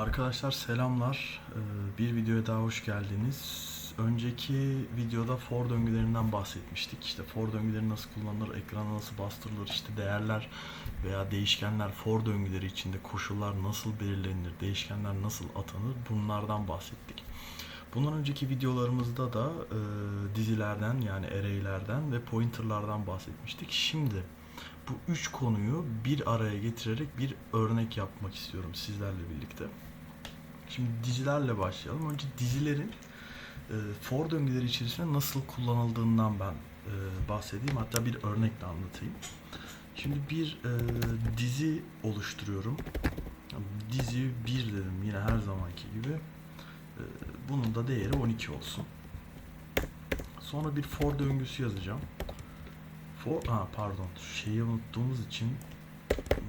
Arkadaşlar selamlar. Ee, Bir videoya daha hoş geldiniz. Önceki videoda for döngülerinden bahsetmiştik. İşte for döngüleri nasıl kullanılır, ekrana nasıl bastırılır, işte değerler veya değişkenler for döngüleri içinde koşullar nasıl belirlenir, değişkenler nasıl atanır bunlardan bahsettik. Bundan önceki videolarımızda da e, dizilerden yani array'lerden ve pointerlardan bahsetmiştik. Şimdi bu üç konuyu bir araya getirerek bir örnek yapmak istiyorum sizlerle birlikte. Şimdi dizilerle başlayalım. Önce dizilerin e, for döngüleri içerisinde nasıl kullanıldığından ben e, bahsedeyim. Hatta bir örnekle anlatayım. Şimdi bir e, dizi oluşturuyorum. Dizi 1 dedim yine her zamanki gibi. Bunun da değeri 12 olsun. Sonra bir for döngüsü yazacağım. For, ha pardon şeyi unuttuğumuz için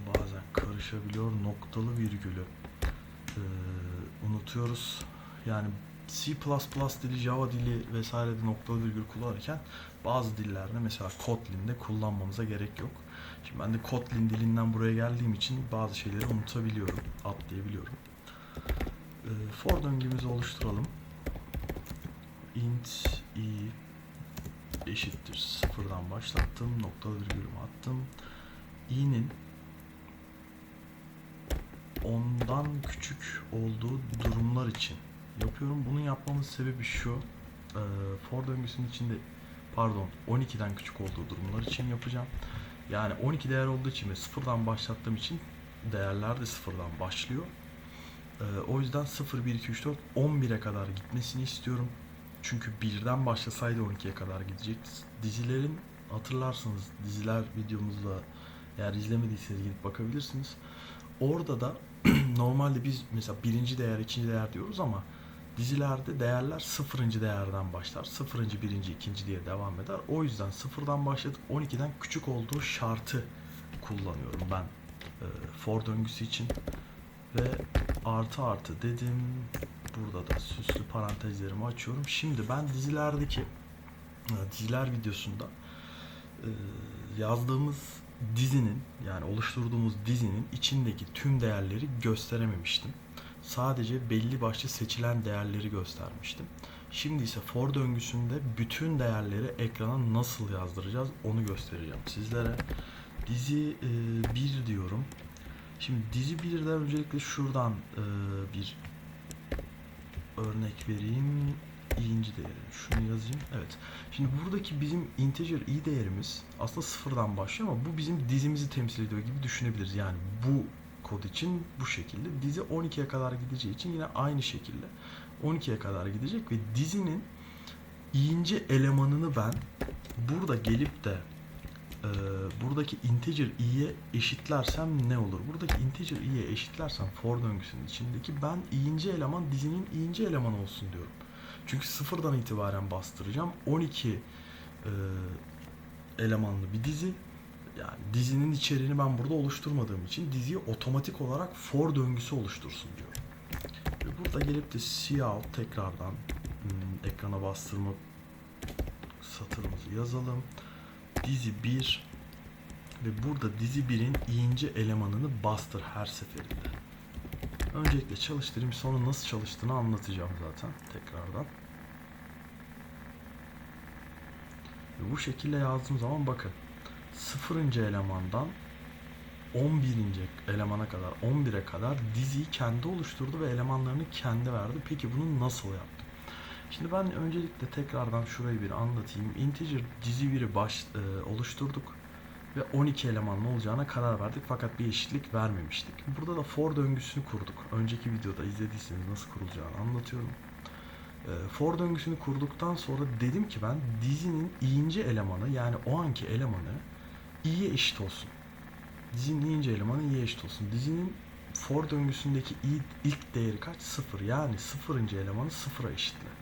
bazen karışabiliyor noktalı virgülü e, unutuyoruz. Yani C++ dili, Java dili vesairede noktalı virgül kullanırken bazı dillerde mesela Kotlin'de kullanmamıza gerek yok. Şimdi ben de Kotlin dilinden buraya geldiğim için bazı şeyleri unutabiliyorum, atlayabiliyorum. E, for döngümüzü oluşturalım. int i eşittir sıfırdan başlattım noktalı virgülümü attım i'nin ondan küçük olduğu durumlar için yapıyorum. Bunun yapmamın sebebi şu. e, for döngüsünün içinde pardon 12'den küçük olduğu durumlar için yapacağım. Yani 12 değer olduğu için ve sıfırdan başlattığım için değerler de sıfırdan başlıyor. E, o yüzden 0, 1, 2, 3, 4, 11'e kadar gitmesini istiyorum. Çünkü birden başlasaydı 12'ye kadar gidecekti. Dizilerin hatırlarsınız diziler videomuzda eğer izlemediyseniz gidip bakabilirsiniz. Orada da normalde biz mesela birinci değer, ikinci değer diyoruz ama dizilerde değerler sıfırıncı değerden başlar. Sıfırıncı, birinci, ikinci diye devam eder. O yüzden sıfırdan başlatıp 12'den küçük olduğu şartı kullanıyorum ben e, for döngüsü için. Ve artı artı dedim. Burada da süslü parantezlerimi açıyorum. Şimdi ben dizilerdeki e, diziler videosunda e, yazdığımız dizinin yani oluşturduğumuz dizinin içindeki tüm değerleri gösterememiştim. Sadece belli başlı seçilen değerleri göstermiştim. Şimdi ise for döngüsünde bütün değerleri ekrana nasıl yazdıracağız onu göstereceğim sizlere. Dizi 1 diyorum. Şimdi dizi 1'den öncelikle şuradan e, bir örnek vereyim. İyinci değeri. Şunu yazayım. Evet. Şimdi buradaki bizim integer i değerimiz aslında sıfırdan başlıyor ama bu bizim dizimizi temsil ediyor gibi düşünebiliriz. Yani bu kod için bu şekilde. Dizi 12'ye kadar gideceği için yine aynı şekilde 12'ye kadar gidecek ve dizinin i'inci elemanını ben burada gelip de e, buradaki integer i'ye eşitlersem ne olur? Buradaki integer i'ye eşitlersem for döngüsünün içindeki ben i'inci eleman dizinin i'inci elemanı olsun diyorum. Çünkü sıfırdan itibaren bastıracağım. 12 e, elemanlı bir dizi. Yani dizinin içeriğini ben burada oluşturmadığım için diziyi otomatik olarak for döngüsü oluştursun diyorum. Ve burada gelip de cout tekrardan hmm, ekrana bastırma satırımızı yazalım. Dizi 1 ve burada dizi 1'in i'inci elemanını bastır her seferinde. Öncelikle çalıştırayım sonra nasıl çalıştığını anlatacağım zaten tekrardan. Ve bu şekilde yazdığım zaman bakın sıfırıncı elemandan 11. elemana kadar 11'e kadar diziyi kendi oluşturdu ve elemanlarını kendi verdi. Peki bunu nasıl yaptı? Şimdi ben öncelikle tekrardan şurayı bir anlatayım. Integer dizi 1'i baş, e, oluşturduk ve 12 elemanlı olacağına karar verdik fakat bir eşitlik vermemiştik. Burada da for döngüsünü kurduk. Önceki videoda izlediyseniz nasıl kurulacağını anlatıyorum. E, for döngüsünü kurduktan sonra dedim ki ben dizinin i'inci elemanı yani o anki elemanı i'ye eşit olsun. Dizinin i'inci elemanı i'ye eşit olsun. Dizinin for döngüsündeki ilk değeri kaç? Sıfır. Yani sıfırıncı elemanı sıfıra eşitle.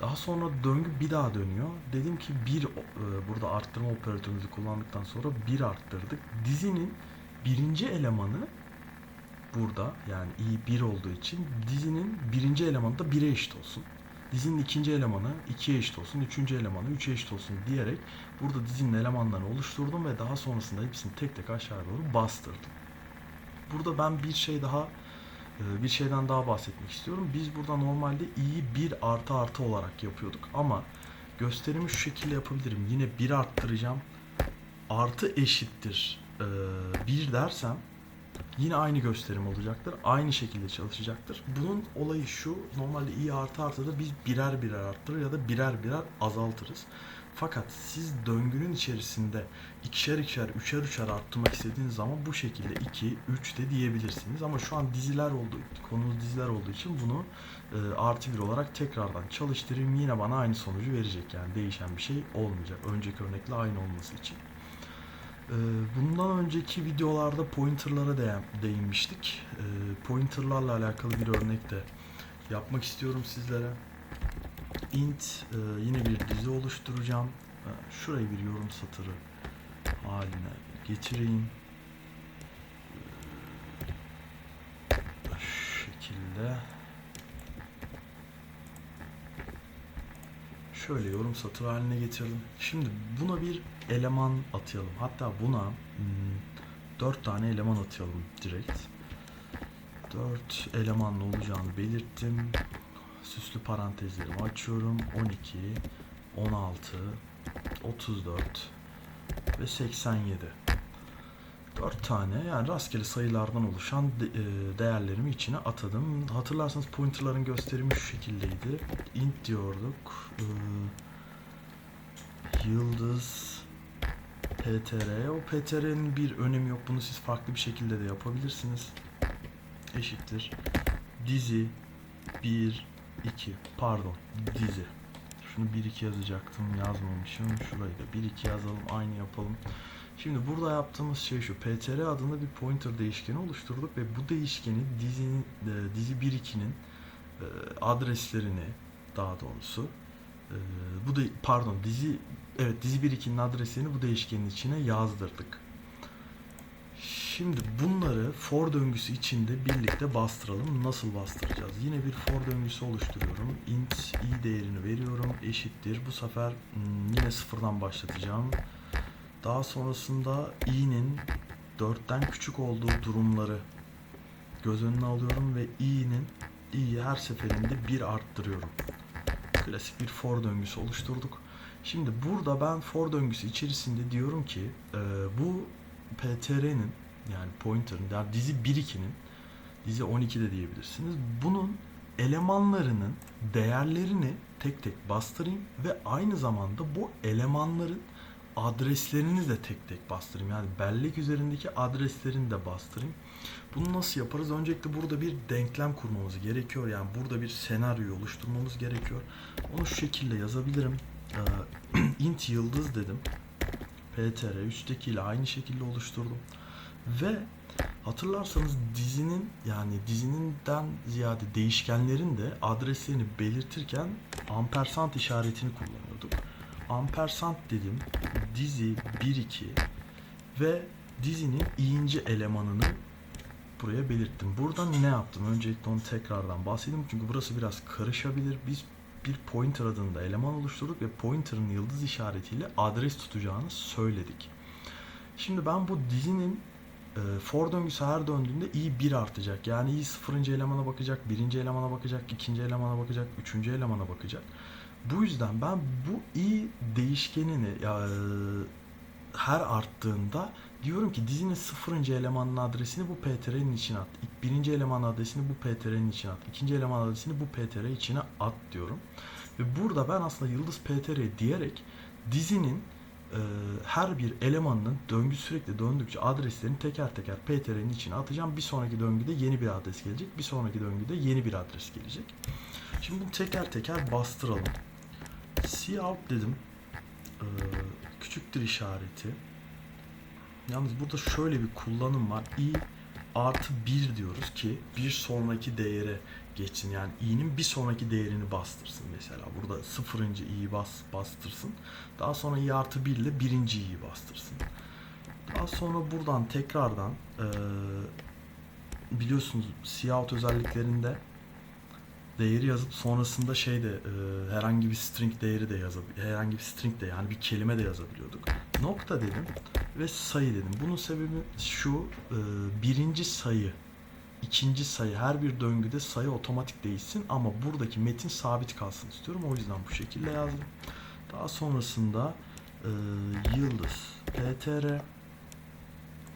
Daha sonra döngü bir daha dönüyor. Dedim ki bir e, burada arttırma operatörümüzü kullandıktan sonra bir arttırdık. Dizinin birinci elemanı burada yani i 1 olduğu için dizinin birinci elemanı da 1'e eşit olsun. Dizinin ikinci elemanı 2'ye eşit olsun, üçüncü elemanı 3'e eşit olsun diyerek burada dizinin elemanlarını oluşturdum ve daha sonrasında hepsini tek tek aşağı doğru bastırdım. Burada ben bir şey daha bir şeyden daha bahsetmek istiyorum. Biz burada normalde i'yi 1 artı artı olarak yapıyorduk ama gösterimi şu şekilde yapabilirim. Yine 1 arttıracağım. Artı eşittir 1 dersem yine aynı gösterim olacaktır. Aynı şekilde çalışacaktır. Bunun olayı şu. Normalde i artı artıda biz birer birer arttırır ya da birer birer azaltırız. Fakat siz döngünün içerisinde ikişer ikişer, üçer üçer arttırmak istediğiniz zaman bu şekilde 2, 3 de diyebilirsiniz. Ama şu an diziler olduğu, konumuz diziler olduğu için bunu e, artı bir olarak tekrardan çalıştırayım. Yine bana aynı sonucu verecek. Yani değişen bir şey olmayacak. Önceki örnekle aynı olması için. E, bundan önceki videolarda pointerlara değin, değinmiştik. E, pointerlarla alakalı bir örnek de yapmak istiyorum sizlere int e, yine bir dizi oluşturacağım. E, şurayı bir yorum satırı haline getireyim. E, şekilde. Şöyle yorum satırı haline getirdim. Şimdi buna bir eleman atayalım. Hatta buna hmm, 4 tane eleman atayalım direkt. 4 elemanlı olacağını belirttim süslü parantezlerimi açıyorum. 12, 16, 34 ve 87. 4 tane yani rastgele sayılardan oluşan e, değerlerimi içine atadım. Hatırlarsanız pointerların gösterimi şu şekildeydi. int diyorduk. Ee, yıldız ptr. O ptr'nin bir önemi yok. Bunu siz farklı bir şekilde de yapabilirsiniz. Eşittir. Dizi 1 2 pardon dizi. Şunu 1 2 yazacaktım yazmamışım. Şurayı da 1 2 yazalım aynı yapalım. Şimdi burada yaptığımız şey şu. PTR adında bir pointer değişkeni oluşturduk ve bu değişkeni dizinin e, dizi 1 2'nin e, adreslerini daha doğrusu e, bu da pardon dizi evet dizi 1 2'nin adresini bu değişkenin içine yazdırdık. Şimdi bunları for döngüsü içinde birlikte bastıralım. Nasıl bastıracağız? Yine bir for döngüsü oluşturuyorum. int i değerini veriyorum. Eşittir. Bu sefer hmm, yine sıfırdan başlatacağım. Daha sonrasında i'nin 4'ten küçük olduğu durumları göz önüne alıyorum ve i'nin i'yi her seferinde bir arttırıyorum. Klasik bir for döngüsü oluşturduk. Şimdi burada ben for döngüsü içerisinde diyorum ki bu PTR'nin yani pointer'ın yani dizi 1-2'nin dizi 12 de diyebilirsiniz. Bunun elemanlarının değerlerini tek tek bastırayım ve aynı zamanda bu elemanların adreslerini de tek tek bastırayım. Yani bellek üzerindeki adreslerini de bastırayım. Bunu nasıl yaparız? Öncelikle burada bir denklem kurmamız gerekiyor. Yani burada bir senaryo oluşturmamız gerekiyor. Onu şu şekilde yazabilirim. Ee, int yıldız dedim. PTR üstteki ile aynı şekilde oluşturdum. Ve hatırlarsanız dizinin yani dizininden ziyade değişkenlerin de adreslerini belirtirken ampersand işaretini kullanıyorduk. Ampersand dedim dizi 1 2 ve dizinin i'inci elemanını buraya belirttim. Burada ne yaptım? Öncelikle onu tekrardan bahsedeyim çünkü burası biraz karışabilir. Biz bir pointer adında eleman oluşturduk ve pointer'ın yıldız işaretiyle adres tutacağını söyledik. Şimdi ben bu dizinin for döngüsü her döndüğünde i 1 artacak. Yani i sıfırıncı elemana bakacak, birinci elemana bakacak, ikinci elemana bakacak, üçüncü elemana bakacak. Bu yüzden ben bu i değişkenini ya, e, her arttığında diyorum ki dizinin sıfırıncı elemanın adresini bu PTR'nin içine at. Birinci eleman adresini bu PTR'nin içine at. İkinci eleman adresini bu PTR içine at diyorum. Ve burada ben aslında yıldız PTR diyerek dizinin e, her bir elemanının döngü sürekli döndükçe adreslerini teker teker PTR'nin içine atacağım. Bir sonraki döngüde yeni bir adres gelecek. Bir sonraki döngüde yeni bir adres gelecek. Şimdi bunu teker teker bastıralım. Cout dedim. E, küçüktür işareti. Yalnız burada şöyle bir kullanım var. i artı 1 diyoruz ki bir sonraki değere geçsin. Yani i'nin bir sonraki değerini bastırsın mesela. Burada sıfırıncı i'yi bas, bastırsın. Daha sonra i artı 1 ile birinci i'yi bastırsın. Daha sonra buradan tekrardan eee, biliyorsunuz cout özelliklerinde değeri yazıp sonrasında şey de e, herhangi bir string değeri de yazabilir. Herhangi bir string de yani bir kelime de yazabiliyorduk. Nokta dedim ve sayı dedim. Bunun sebebi şu e, birinci sayı ikinci sayı her bir döngüde sayı otomatik değişsin ama buradaki metin sabit kalsın istiyorum. O yüzden bu şekilde yazdım. Daha sonrasında e, yıldız ptr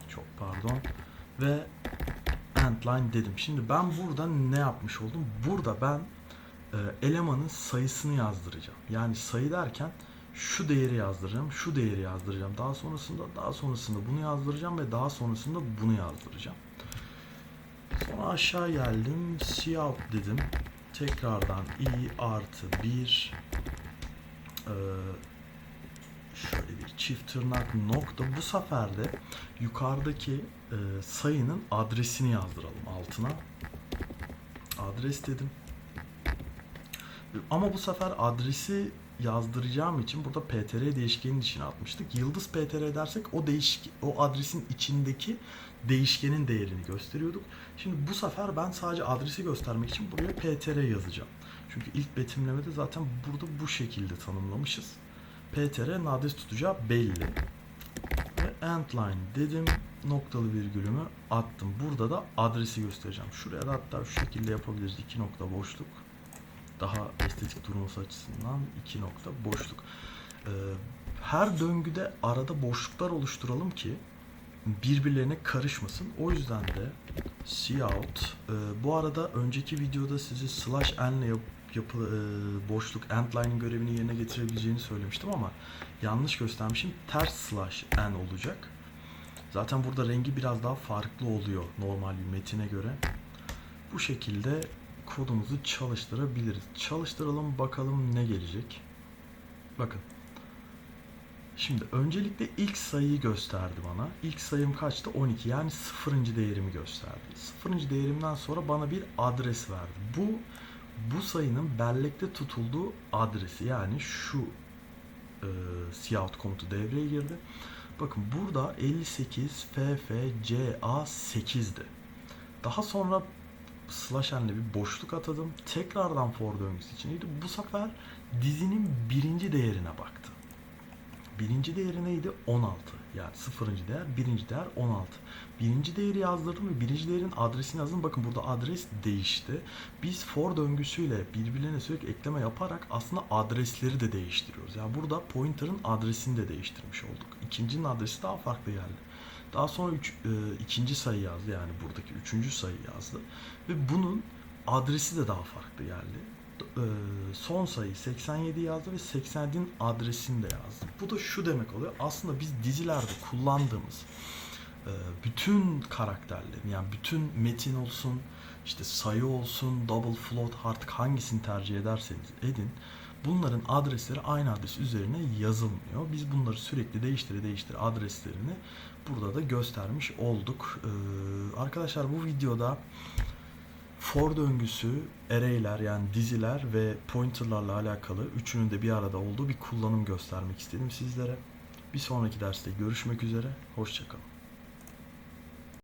çok pardon ve endline dedim. Şimdi ben burada ne yapmış oldum? Burada ben e, elemanın sayısını yazdıracağım. Yani sayı derken şu değeri yazdıracağım, şu değeri yazdıracağım. Daha sonrasında daha sonrasında bunu yazdıracağım ve daha sonrasında bunu yazdıracağım. Sonra aşağı geldim. Cout dedim. Tekrardan i artı 1 e, şöyle bir çift tırnak nokta. Bu sefer de yukarıdaki sayının adresini yazdıralım altına. Adres dedim. Ama bu sefer adresi yazdıracağım için burada ptr değişkenin içine atmıştık. Yıldız ptr dersek o değişik o adresin içindeki değişkenin değerini gösteriyorduk. Şimdi bu sefer ben sadece adresi göstermek için buraya ptr yazacağım. Çünkü ilk betimlemede zaten burada bu şekilde tanımlamışız. ptr'nin adres tutacağı belli. Ve endline dedim. Noktalı virgülümü attım. Burada da adresi göstereceğim. Şuraya da hatta şu şekilde yapabiliriz. İki nokta boşluk daha estetik durması açısından iki nokta boşluk. Ee, her döngüde arada boşluklar oluşturalım ki birbirlerine karışmasın. O yüzden de cout e, bu arada önceki videoda sizi slash n ile yap, yapı, e, boşluk endline'in görevini yerine getirebileceğini söylemiştim ama yanlış göstermişim. Ters slash n olacak. Zaten burada rengi biraz daha farklı oluyor normal bir metine göre. Bu şekilde kodumuzu çalıştırabiliriz. Çalıştıralım bakalım ne gelecek. Bakın. Şimdi öncelikle ilk sayıyı gösterdi bana. İlk sayım kaçtı? 12. Yani sıfırıncı değerimi gösterdi. Sıfırıncı değerimden sonra bana bir adres verdi. Bu bu sayının bellekte tutulduğu adresi. Yani şu e, cout komutu devreye girdi. Bakın burada 58 FFCA 8'di. Daha sonra slash n'le bir boşluk atadım. Tekrardan for döngüsü içindeydi. Bu sefer dizinin birinci değerine baktı. Birinci değeri neydi? 16. Yani sıfırıncı değer, birinci değer 16. Birinci değeri yazdırdım ve birinci değerin adresini yazdım. Bakın burada adres değişti. Biz for döngüsüyle birbirlerine sürekli ekleme yaparak aslında adresleri de değiştiriyoruz. Yani burada pointer'ın adresini de değiştirmiş olduk. İkincinin adresi daha farklı geldi. Daha sonra üç, e, ikinci sayı yazdı yani buradaki üçüncü sayı yazdı. Ve bunun adresi de daha farklı geldi. E, son sayı 87 yazdı ve 87'nin adresini de yazdı. Bu da şu demek oluyor. Aslında biz dizilerde kullandığımız e, bütün karakterlerin yani bütün metin olsun, işte sayı olsun, double float artık hangisini tercih ederseniz edin. Bunların adresleri aynı adres üzerine yazılmıyor. Biz bunları sürekli değiştire değiştire adreslerini burada da göstermiş olduk. Ee, arkadaşlar bu videoda for döngüsü, array'ler yani diziler ve pointer'larla alakalı üçünün de bir arada olduğu bir kullanım göstermek istedim sizlere. Bir sonraki derste görüşmek üzere. Hoşçakalın.